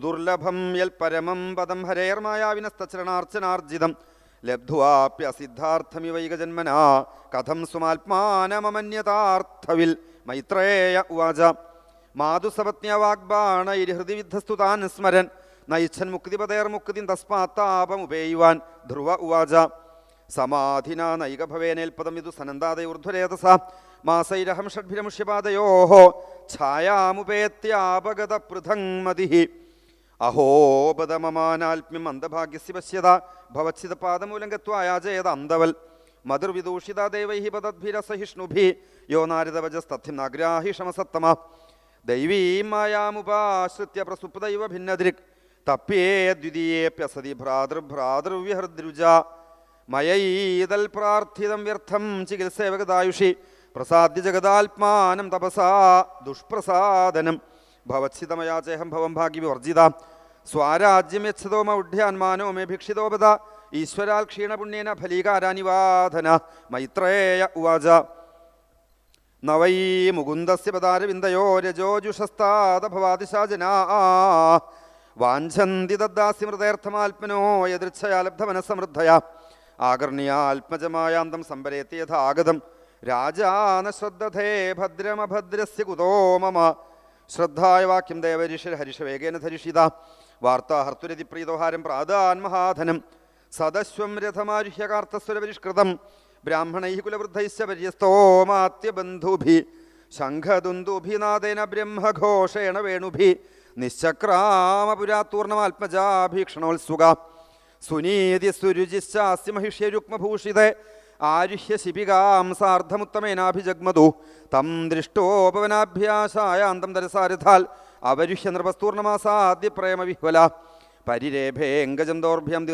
സുദുർലഭം യൽ പരമം പദം ഹരേർമായാവിനസ്തചരണാർച്ചനാർജിതം ലബ്ധ്വാപ്യസിദ്ധാർത്ഥമിവൈകജന്മനാ കഥം സുമാത്മാനമന്യതാർത്ഥവിൽ മൈത്രേയ ഉവാച. മാതുസപത്ന്യവാഗ്ബാണൈർഹൃദി വിദ്ധസ്തു താൻ സ്മരൻ. നയിച്ഛൻ മുക്തിപതേർ മുക്തിൻ തസ്മാത്താപമുപേയുവാൻ ധ്രുവ ഉവാച. സമാധിന നൈകഭവേനേൽപദം ഇതു സനന്താദയൂർധ്വരേതസ മാസൈരഹം ഷഡ്ഭിരമുഷ്യപാദയോ ഛായാമുപേത്യാപഗത പൃഥങ്മതി അഹോപദമമാനാത്മ്യം അന്ധഭാഗ്യസ്യ പശ്യത. ഭവത്സിത പാദമൂലം ഗത്വായാജയത അന്തവൽ മധുർവിദൂഷിത ദേവൈ പദദ്ഭിരസഹിഷ്ണുഭി. യോ നാരദവജസ്തഥിം നാഗ്രാഹിഷമസത്തമ ദൈവീം മായാമുപാശ്രിത്യ പ്രസുപ്തൈവ ഭിന്നദൃക്. തപ്യേ ദ്വിതീയേപ്യസതി ഭ്രാതൃഭ്രാതൃവ്യഹൃദ്രുജ മയൈതൽ പ്രാർത്ഥിതം വ്യർത്ഥം ചികിത്സേവകദായുഷി പ്രസാദ്യ ജഗദാത്മാനം തപസാ ദുഷ്പ്രസാദനം. ഭവത്സിതമയാ ചേഹം ഭവം ഭാഗ്യവിവർജിത സ്വാരാജ്യം യച്ഛതോ മൗഢ്യാന്മാനോ മേ ഭിക്ഷിതോപത ഈശ്വരാൽ ക്ഷീണപുണ്യേന ഫലീകാരാനിവാധന മൈത്രേയ ഉവാച. നവൈ മുകുന്ദസ്യ പദാരവിന്ദയോ രജോജുഷസ്താദ ഭവാദിശാജനാ. വാഞ്ചന്തി തദ്ദാസ്യമൃതേർത്ഥമാത്മനോ യദൃച്ഛയാലബ്ധമനസമൃദ്ധയ. ആകർണ്യാത്മജമായാന്തം സംഭരേത്തി യഥാഗതം. രാജാന ശ്രദ്ധേ ഭദ്രമഭദ്രസ്യ കുതോ മമ. ശ്രദ്ധായ വാക്യം ദേവരിഷ ഹരിഷവേഗേന ധരിഷിത. വാർത്താ ഹർത്തുരതി പ്രീതോഹാരം പ്രാതാൻമഹാധനം സദശ്വം രഥമാരുഹ്യകാർത്തസ്വരപരിഷ്കൃതം ബ്രാഹ്മണൈ കുലവൃദ്ധൈശ്ച പര്യസ്തോമാത്യബന്ധുഭി. ശംഖദുന്ദുഭിനാദേന ബ്രഹ്മഘോഷേണ വേണുഭി. നിശ്ചക്രാമപുരാത്തൂർണമാത്മജാഭീക്ഷണോത്സുക. സുനീതി സുരുചിശ്ചാസ്യ മഹിഷ്യരുക്മഭൂഷിതേ ആരുഹ്യ ശിപികാം സാർദ്ധമുത്തമേനാഭിജഗ്മതു. തം ദൃഷ്ടോപവനാഭ്യാസായാന്തം തരസാരഥാൽ അവരുഹ്യ നൃപസ്തൂർണമാസാദ്യ പ്രേമവിഹ്വല പരിരേഭേങ്കജം ദൗർഭ്യം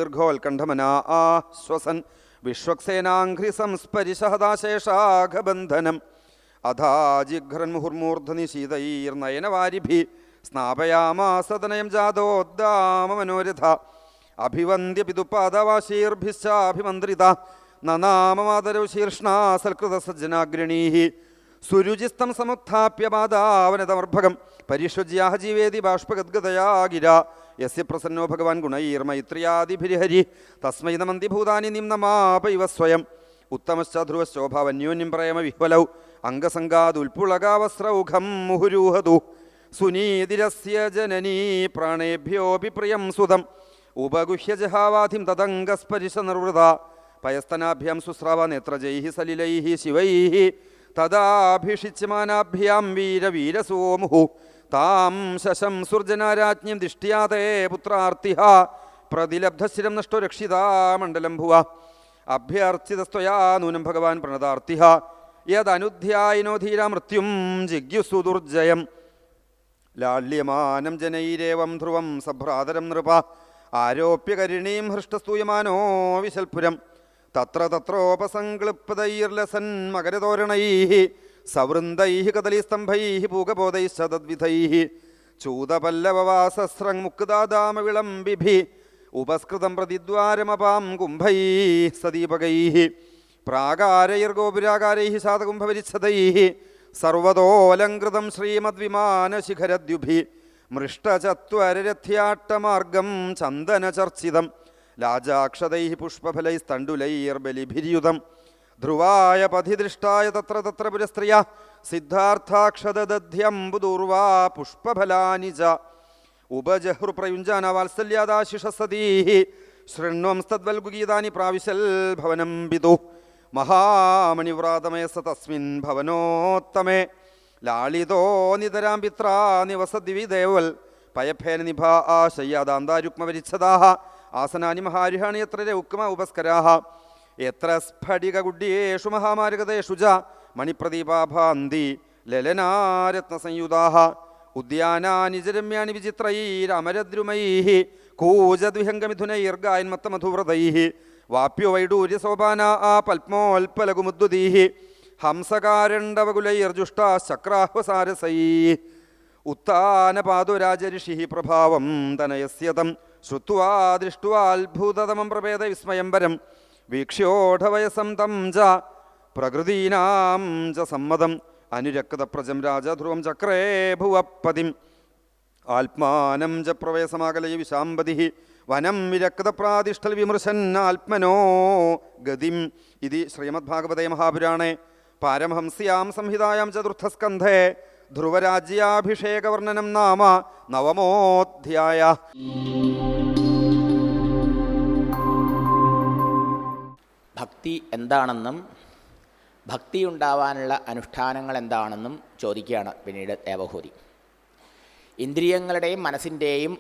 ആ ശ്വസൻ വിശ്വക്സേനാഘ്രി സംസ്പരിശഹദാശേഷാഘബന്ധനം അഥാജിഘ്രൻ മുഹുർമൂർധനി ശീതൈർനയനവാരിഭി. സ്നാപയാമാസതനയം ജാതോദ്ദാമ മനോരഥ അഭിവന്ദ്യ പിതുപാദവാശീർഭിശ്ചാഭിമന്ത്രിത. നനാമമാതരോ ശീർഷ്ണ സൽകൃത സജ്ജനാഗ്രണീ സുരുചിസ്തം സമുത്ഥാപ്യ പാദാവനതമർഭകം പരിഷ്വജ്യാഹ ജീവേതി ബാഷ്പഗദ്ഗതയാ ഗിര യസ്യ പ്രസന്നോ ഭഗവാൻ ഗുണൈർമൈത്രിയാദിഭിരിഹരി. തസ്മൈ നമന്തി ഭൂതാനി നിംനമാപൈവ സ്വയം. ഉത്തമശ്ച ധ്രുവശ്ചോഭാവന്യോന്യം പ്രേമ വിഹ്വലൗ. അംഗസംഗാദുൽപുളകാവസ്രൗഘം മുഹുരൂഹതു. സുനീതിരസ്യ ജനനീ പ്രാണേഭ്യോപി പ്രിയം സുതം. ഉപഗുഹ്യ ജഹാവാധിം തദംഗസ്പരിശ നിർവൃത പയസ്തനാഭ്യാം ശുശ്രാവ നേത്രജൈ സലിലൈ ശിവൈ തദാഭിഷിച്ചമാനാഭ്യാം വീരവീരസോമുഹു. താം ശശം സുർജനാരാജ്ഞിം ദിഷ്ട്യാതേ പുത്രാർത്തിഹ. പ്രതിലബ്ധശിരം നഷ്ടോ രക്ഷിതാ മണ്ഡലം ഭുവ. അഭ്യർച്ചിതസ്ത്വയാ നൂനം ഭഗവാൻ പ്രണതാർത്തിഹ. യദനുധ്യായിനോ ധീര മൃത്യും ജിഗ്യുസു ദുർജയം. ലാള്യമാനം ജനൈരേവം ധ്രുവം സഭ്രാതരം നൃപ. ആരോപ്യകരിണീം ഹൃഷ്ടസ്തൂയമാനോ വിശൽപുരം. തത്ര തത്രോപസംക്ലിപ്തൈർലസൻ മകരതോരണൈ സവൃന്ദൈ കദലീസ്തംഭൈ പൂകബോധൈശ്ച തദ്വിധൈ ചൂതപല്ലവവാസസ്രങ്മുക്താദാമവിളംബിഭി ഉപസ്കൃതം പ്രതിദ്വാരമപാം കുംഭൈ സദീപകൈ പ്രാകാരൈർഗോപുരാകാരൈ ശാതകുംഭപരിച്ഛതൈ സർവതോലങ്കൃതം ശ്രീമദ്വിമാനശിഖരദ്യുഭി മൃഷ്ടചത്വരരഥ്യാട്ടമാർഗം ചന്ദനചർച്ചിതം ലാജാക്ഷതൈ പുഷ്പഫലൈ സ്തണ്ടുലൈർബലിഭിരിയുതം ധ്രുവായ പഥിദൃഷ്ടായ തത്ര തത്ര പുരസ്ത്രിയ. സിദ്ധാർത്ഥാക്ഷതദ്ധ്യംബുദൂർവാ പുഷ്പഫലാനി ച ഉപജഹൃപ്രയുഞ്ജാന വാത്സല്യാദാശിഷസതീ. ശൃണ്വംസ്തദ്വൽഗുഗീതാനി പ്രാവിശൽ ഭവനം പിതു മഹാമണിവ്രാതമയസ തസ്മിൻ ഭവനോത്തമേ. ലാളിതോ നിതരാം പിത്രാ നിവസദ്വിദേവൽ പയഫേന നിഭ ആശയ്യാദാന്താരുക്മവരിച്ഛദാഹ ആസനാനി മഹാരിഹാണി എത്ര ഉക്മ ഉപസ്കരാഹ. എത്ര സ്ഫടിക ഗുഡ്യേഷു മഹാമാരകതേഷു ച മണിപ്രദീപാഭാന്തി ലലനാരത്നസംയുതാഹ. ഉദ്യാനാനി ജരമ്യാണി വിചിത്രൈരമരദ്രുമൈः കൂജദ്വിഹംഗമിഥുനൈർഗായന്മത്തമധുവ്രതൈः വാപ്യോ വൈഡൂര്യസോപാന ആ പൽമോൽപ്പലകുമുദ്ദുതീः ഹംസകാരണ്ടവകുലൈർജുഷ്ടാശക്രാഹ്വസാരസൈ ഉത്താനപാതുരാജഋഷി പ്രഭാവം തനയസ്യതം. ശ്രുത്വാ ദൃഷ്ട്വാത്ഭുതതമം പ്രഭേദ വിസ്മയം പരം വീക്ഷ്യോഢവയസം തം ച പ്രകൃതീനാം ച സമ്മതം. അനുരക്തപ്രജം രാജധ്രുവം ചക്രേ ഭുവപ്പതിം. ആത്മാനം ച പ്രവേശമാകലയ വിശാംബതി. വനം വിരക്തപ്രാതിഷ്ഠൽ ആത്മനോ ഗതിം. ഇതി ശ്രീമദ്ഭാഗവതേ മഹാപുരാണേ. പാരമഹംസ്യാം സംഹിതായാം ചതുർത്ഥസ്കന്ധേ. ധ്രുവരാജ്യാഭിഷേകവർണനം നാമ നവമോധ്യായ. ഭക്തി എന്താണെന്നും ഭക്തി ഉണ്ടാവാനുള്ള അനുഷ്ഠാനങ്ങൾ എന്താണെന്നും ചോദിക്കുകയാണ് പിന്നീട് ദേവഹൂതി. ഇന്ദ്രിയങ്ങളുടെയും മനസ്സിന്റെയും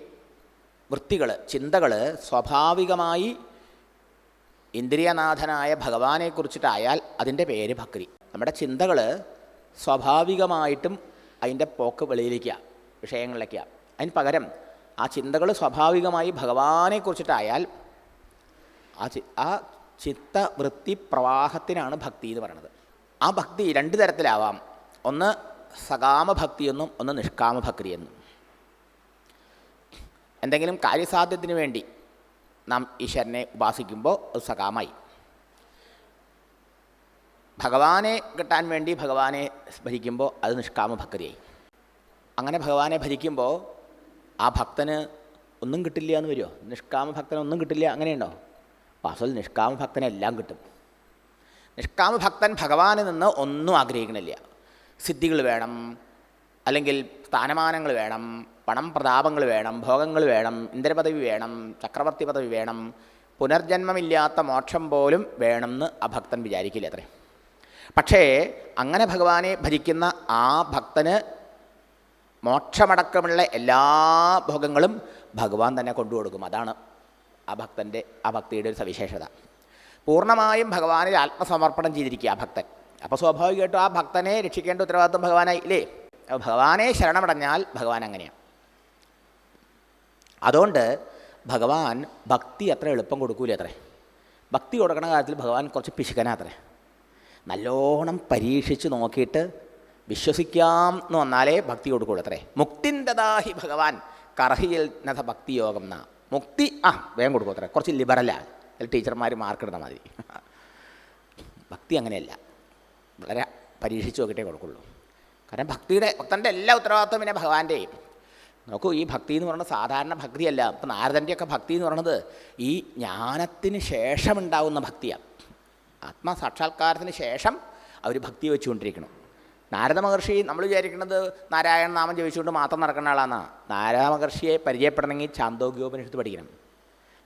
വൃത്തികൾ ചിന്തകൾ സ്വാഭാവികമായി ഇന്ദ്രിയനാഥനായ ഭഗവാനെക്കുറിച്ചിട്ടായാൽ അതിന്റെ പേര് ഭക്തി. നമ്മുടെ ചിന്തകൾ സ്വാഭാവികമായിട്ടും അതിന്റെ പോക്ക് വെളിയിലേക്കാണ് വിഷയങ്ങളിലേക്കാണ് അതിന് പകരം ആ ചിന്തകൾ സ്വാഭാവികമായി ഭഗവാനെക്കുറിച്ചിട്ടായാൽ ആ ചി ആ ചിത്തവൃത്തി പ്രവാഹത്തിനാണ് ഭക്തി എന്ന് പറയുന്നത്. ആ ഭക്തി രണ്ട് തരത്തിലാവാം. ഒന്ന് സകാമഭക്തിയെന്നും ഭക്തിയെന്നും ഒന്ന് നിഷ്കാമ ഭക്തി എന്നും. എന്തെങ്കിലും കാര്യസാധ്യത്തിന് വേണ്ടി നാം ഈശ്വരനെ ഉപാസിക്കുമ്പോൾ അത് സകാമായി. ഭഗവാനെ കിട്ടാൻ വേണ്ടി ഭഗവാനെ ഭരിക്കുമ്പോൾ അത് നിഷ്കാമ ഭക്തിയായി അങ്ങനെ ഭഗവാനെ ഭരിക്കുമ്പോൾ ആ ഭക്തന് ഒന്നും കിട്ടില്ല എന്ന് വരുമോ നിഷ്കാമ ഭക്തന് ഒന്നും കിട്ടില്ല അങ്ങനെയുണ്ടോ? അസൽ നിഷ്കാമ ഭക്തനെല്ലാം കിട്ടും. നിഷ്കാമ ഭക്തൻ ഭഗവാനിൽ നിന്ന് ഒന്നും ആഗ്രഹിക്കണില്ല. സിദ്ധികൾ വേണം അല്ലെങ്കിൽ സ്ഥാനമാനങ്ങൾ വേണം പണം പ്രതാപങ്ങൾ വേണം ഭോഗങ്ങൾ വേണം ഇന്ദ്രപദവി വേണം ചക്രവർത്തി പദവി വേണം പുനർജന്മമില്ലാത്ത മോക്ഷം പോലും വേണമെന്ന് ആ ഭക്തൻ വിചാരിക്കില്ല അത്രേ. പക്ഷേ അങ്ങനെ ഭഗവാനെ ഭജിക്കുന്ന ആ ഭക്തന് മോക്ഷമടക്കമുള്ള എല്ലാ ഭോഗങ്ങളും ഭഗവാൻ തന്നെ കൊണ്ടുകൊടുക്കും. അതാണ് ആ ഭക്തന്റെ ആ ഭക്തിയുടെ ഒരു സവിശേഷത. പൂർണമായും ഭഗവാനിൽ ആത്മസമർപ്പണം ചെയ്തിരിക്കുക ആ ഭക്തൻ. അപ്പോൾ സ്വാഭാവികമായിട്ടും ആ ഭക്തനെ രക്ഷിക്കേണ്ട ഉത്തരവാദിത്വം ഭഗവാനായി ഇല്ലേ? ഭഗവാനെ ശരണമടഞ്ഞാൽ ഭഗവാൻ അങ്ങനെയാണ് അതുകൊണ്ട് ഭഗവാൻ ഭക്തി അത്ര എളുപ്പം കൊടുക്കൂലേ അത്രേ. ഭക്തി കൊടുക്കണ കാര്യത്തിൽ ഭഗവാൻ കുറച്ച് പിശുക്കനാ അത്രേ. നല്ലോണം പരീക്ഷിച്ച് നോക്കിയിട്ട് വിശ്വസിക്കാം എന്ന് വന്നാലേ ഭക്തി കൊടുക്കുള്ളൂ അത്രേ. മുക്തിന്തദാഹി ഭഗവാൻ കർഹിയിൽ നഥ ഭക്തിയോഗം എന്നാ മുക്തി ആ വേഗം കൊടുക്കും അത്രേ. കുറച്ച് ലിബറലാണ് ടീച്ചർമാർ മാർക്കിടുന്ന മതി ഭക്തി അങ്ങനെയല്ല. വളരെ പരീക്ഷിച്ച് നോക്കിയിട്ടേ കൊടുക്കുള്ളൂ. കാരണം ഭക്തിയുടെ ഭക്തന്റെ എല്ലാ ഉത്തരവാദിത്വം പിന്നെ ഭഗവാന്റെയും നോക്കൂ ഈ ഭക്തി എന്ന് പറയുന്നത് സാധാരണ ഭക്തിയല്ല. ഇപ്പം നാരദന്റെയൊക്കെ ഭക്തി എന്ന് പറയുന്നത് ഈ ജ്ഞാനത്തിന് ശേഷമുണ്ടാവുന്ന ഭക്തിയാണ് ആത്മസാക്ഷാത്കാരത്തിന് ശേഷം അവർ ഭക്തി വെച്ചുകൊണ്ടിരിക്കണം. നാരദ മഹർഷി നമ്മൾ വിചാരിക്കുന്നത് നാരായണ നാമം ജപിച്ചുകൊണ്ട് മാത്രം നടക്കുന്ന ആളാണെന്നാണ് നാരദ മഹർഷിയെ പരിചയപ്പെടണമെങ്കിൽ ചാന്തോഗ്യോപനിഷത്ത് പഠിക്കണം.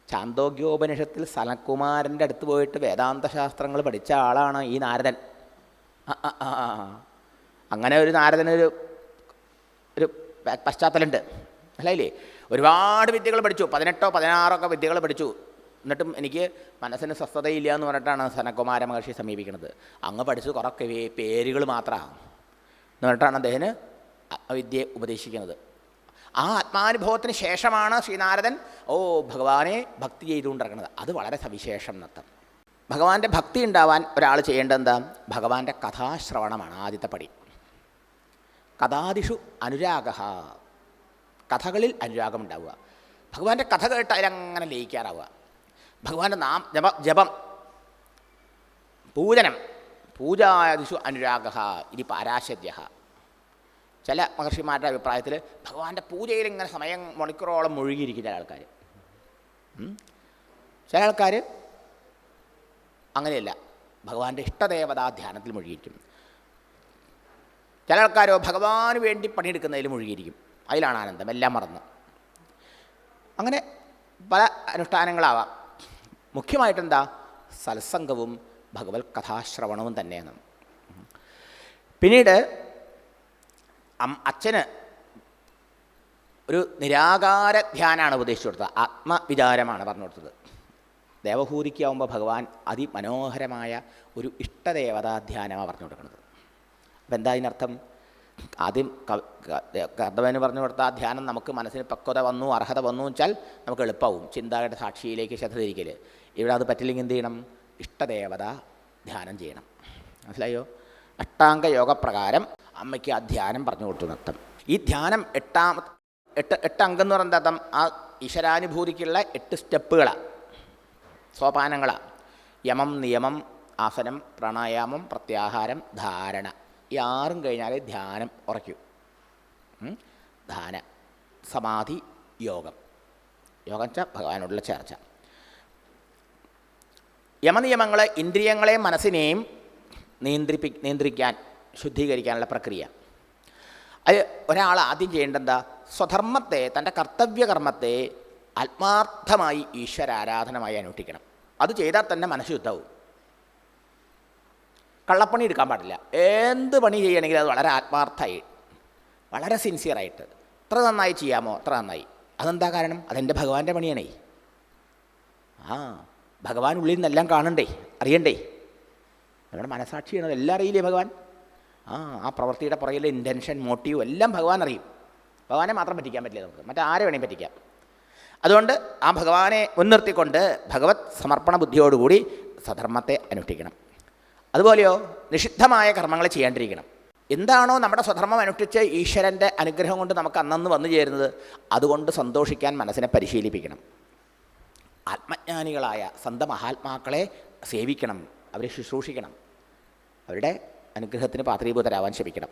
ചാന്തോഗ്യോപനിഷത്തിൽ സനക്കുമാരന്റെ അടുത്ത് പോയിട്ട് വേദാന്ത ശാസ്ത്രങ്ങൾ പഠിച്ച ആളാണ് ഈ നാരദൻ. അങ്ങനെ ഒരു നാരദനൊരു ഒരു പശ്ചാത്തലമുണ്ട്. അല്ലേ ഒരുപാട് വിദ്യകൾ പഠിച്ചു. പതിനെട്ടോ പതിനാറോ ഒക്കെ വിദ്യകൾ പഠിച്ചു. എന്നിട്ടും എനിക്ക് മനസ്സിന് സ്വസ്ഥതയില്ല എന്ന് പറഞ്ഞിട്ടാണ് സനകുമാര മഹർഷി സമീപിക്കുന്നത്. അങ്ങ് പഠിച്ചു കുറേ പേരുകൾ മാത്രമാണ് എന്ന് പറഞ്ഞിട്ടാണ് അദ്ദേഹത്തിന് ആ വിദ്യ ഉപദേശിക്കുന്നത്. ആ ആത്മാനുഭവത്തിന് ശേഷമാണ് ശ്രീനാരദൻ ഓ ഭഗവാനെ ഭക്തി ചെയ്തുകൊണ്ടിറങ്ങുന്നത്. അത് വളരെ സവിശേഷം നത്തം. ഭഗവാന്റെ ഭക്തി ഉണ്ടാവാൻ ഒരാൾ ചെയ്യേണ്ടത് എന്താ? ഭഗവാന്റെ കഥാശ്രവണമാണ് ആദ്യത്തെ പടി. കഥാദിഷു അനുരാഗ കഥകളിൽ അനുരാഗം ഉണ്ടാവുക. ഭഗവാന്റെ കഥ കേട്ട് അതിലങ്ങനെ ലയിക്കാറാവുക. ഭഗവാന്റെ നാം ജപ ജപം. പൂജനം. പൂജാദിഷു അനുരാഗ ഇനി പാരാശര്യ ചില മഹർഷിമാരുടെ അഭിപ്രായത്തിൽ ഭഗവാന്റെ പൂജയിൽ ഇങ്ങനെ സമയം മണിക്കൂറോളം മുഴുകിയിരിക്കും ചില ആൾക്കാർ. ചില ആൾക്കാർ അങ്ങനെയല്ല ഭഗവാന്റെ ഇഷ്ടദേവതാ ധ്യാനത്തിൽ മുഴുകിയിരിക്കും. ചില ആൾക്കാരോ ഭഗവാന് വേണ്ടി പണിയെടുക്കുന്നതിൽ മുഴുകിയിരിക്കും. അതിലാണ് ആനന്ദം എല്ലാം മറന്ന്. അങ്ങനെ പല അനുഷ്ഠാനങ്ങളാവാം. മുഖ്യമായിട്ടെന്താ? സത്സംഗവും ഭഗവത് കഥാശ്രവണവും തന്നെയാണ്. പിന്നീട് അച്ഛന് ഒരു നിരാകാര ധ്യാനമാണ് ഉപദേശിച്ചു കൊടുത്തത്. ആത്മവിചാരമാണ് പറഞ്ഞു കൊടുത്തത്. ദേവഭൂതിക്കാവുമ്പോൾ ഭഗവാൻ അതിമനോഹരമായ ഒരു ഇഷ്ടദേവതാ ധ്യാനമാണ് പറഞ്ഞു കൊടുക്കുന്നത് അപ്പം എന്താ അതിനർത്ഥം? ആദ്യം കർദ്ദവന് പറഞ്ഞു കൊടുത്ത ആ ധ്യാനം നമുക്ക് മനസ്സിന് പക്വത വന്നു അർഹത വന്നു വെച്ചാൽ നമുക്ക് എളുപ്പമാവും ചിന്താകട സാക്ഷിയിലേക്ക് ശ്രദ്ധ തിരിക്കൽ ഇവിടെ അത് പറ്റില്ലെങ്കിൽ എന്ത് ചെയ്യണം? ഇഷ്ടദേവത ധ്യാനം ചെയ്യണം. മനസ്സിലായോ? അഷ്ടാംഗ യോഗപ്രകാരം അമ്മയ്ക്ക് ആ ധ്യാനം പറഞ്ഞു കൊടുത്തു നൃത്തം. ഈ ധ്യാനം എട്ടാം എട്ട് എട്ട് അംഗം എന്ന് പറയുന്നത് അർത്ഥം ആ ഈശ്വരാനുഭൂതിക്കുള്ള എട്ട് സ്റ്റെപ്പുകളാണ് സോപാനങ്ങളാണ് യമം നിയമം ആസനം പ്രാണായാമം പ്രത്യാഹാരം ധാരണ. ഈ ആറും കഴിഞ്ഞാൽ ധ്യാനം ഉറയ്ക്കും? ധാന സമാധി യോഗം. യോഗം വെച്ചാൽ ഭഗവാനോടുള്ള ചേർച്ച. യമനിയമങ്ങൾ ഇന്ദ്രിയങ്ങളെ മനസ്സിനെയും നിയന്ത്രിപ്പി നിയന്ത്രിക്കാൻ ശുദ്ധീകരിക്കാനുള്ള പ്രക്രിയ. അത് ഒരാൾ ആദ്യം ചെയ്യേണ്ടത് സ്വധർമ്മത്തെ തന്റെ കർത്തവ്യകർമ്മത്തെ ആത്മാർത്ഥമായി ഈശ്വരാരാധനമായി അനുഷ്ഠിക്കണം. അത് ചെയ്താൽ തന്നെ മനസ്സ് ശുദ്ധവും കള്ളപ്പണി എടുക്കാൻ പാടില്ല. എന്ത് പണി ചെയ്യണമെങ്കിലും അത് വളരെ ആത്മാർത്ഥമായി വളരെ സിൻസിയറായിട്ട് എത്ര നന്നായി ചെയ്യാമോ അത്ര നന്നായി. അതെന്താ കാരണം? അതെന്റെ ഭഗവാന്റെ പണിയാണേ. ആ ഭഗവാൻ ഉള്ളിൽ നിന്നെല്ലാം കാണണ്ടേ അറിയണ്ടേ? നമ്മുടെ മനസാക്ഷിയാണ് എല്ലാം അറിയില്ലേ ഭഗവാൻ? ആ ആ പ്രവൃത്തിയുടെ പുറകിലെ ഇന്റൻഷൻ മോട്ടീവ് എല്ലാം ഭഗവാൻ അറിയും. ഭഗവാനെ മാത്രം പറ്റിക്കാൻ പറ്റില്ല നമുക്ക്. മറ്റാരെ വേണേലും പറ്റിക്കാം. അതുകൊണ്ട് ആ ഭഗവാനെ മുൻനിർത്തിക്കൊണ്ട് ഭഗവത് സമർപ്പണ ബുദ്ധിയോടുകൂടി സധർമ്മത്തെ അനുഷ്ഠിക്കണം. അതുപോലെയോ നിഷിദ്ധമായ കർമ്മങ്ങൾ ചെയ്യാണ്ടിരിക്കണം. എന്താണോ നമ്മുടെ സ്വധർമ്മം അനുഷ്ഠിച്ച് ഈശ്വരന്റെ അനുഗ്രഹം കൊണ്ട് നമുക്ക് അന്നന്ന് വന്നു ചേരുന്നത് അതുകൊണ്ട് സന്തോഷിക്കാൻ മനസ്സിനെ പരിശീലിപ്പിക്കണം. ആത്മജ്ഞാനികളായ സന്ത മഹാത്മാക്കളെ സേവിക്കണം അവരെ ശുശ്രൂഷിക്കണം. അവരുടെ അനുഗ്രഹത്തിന് പാത്രീഭൂതരാവാൻ ശ്രമിക്കണം.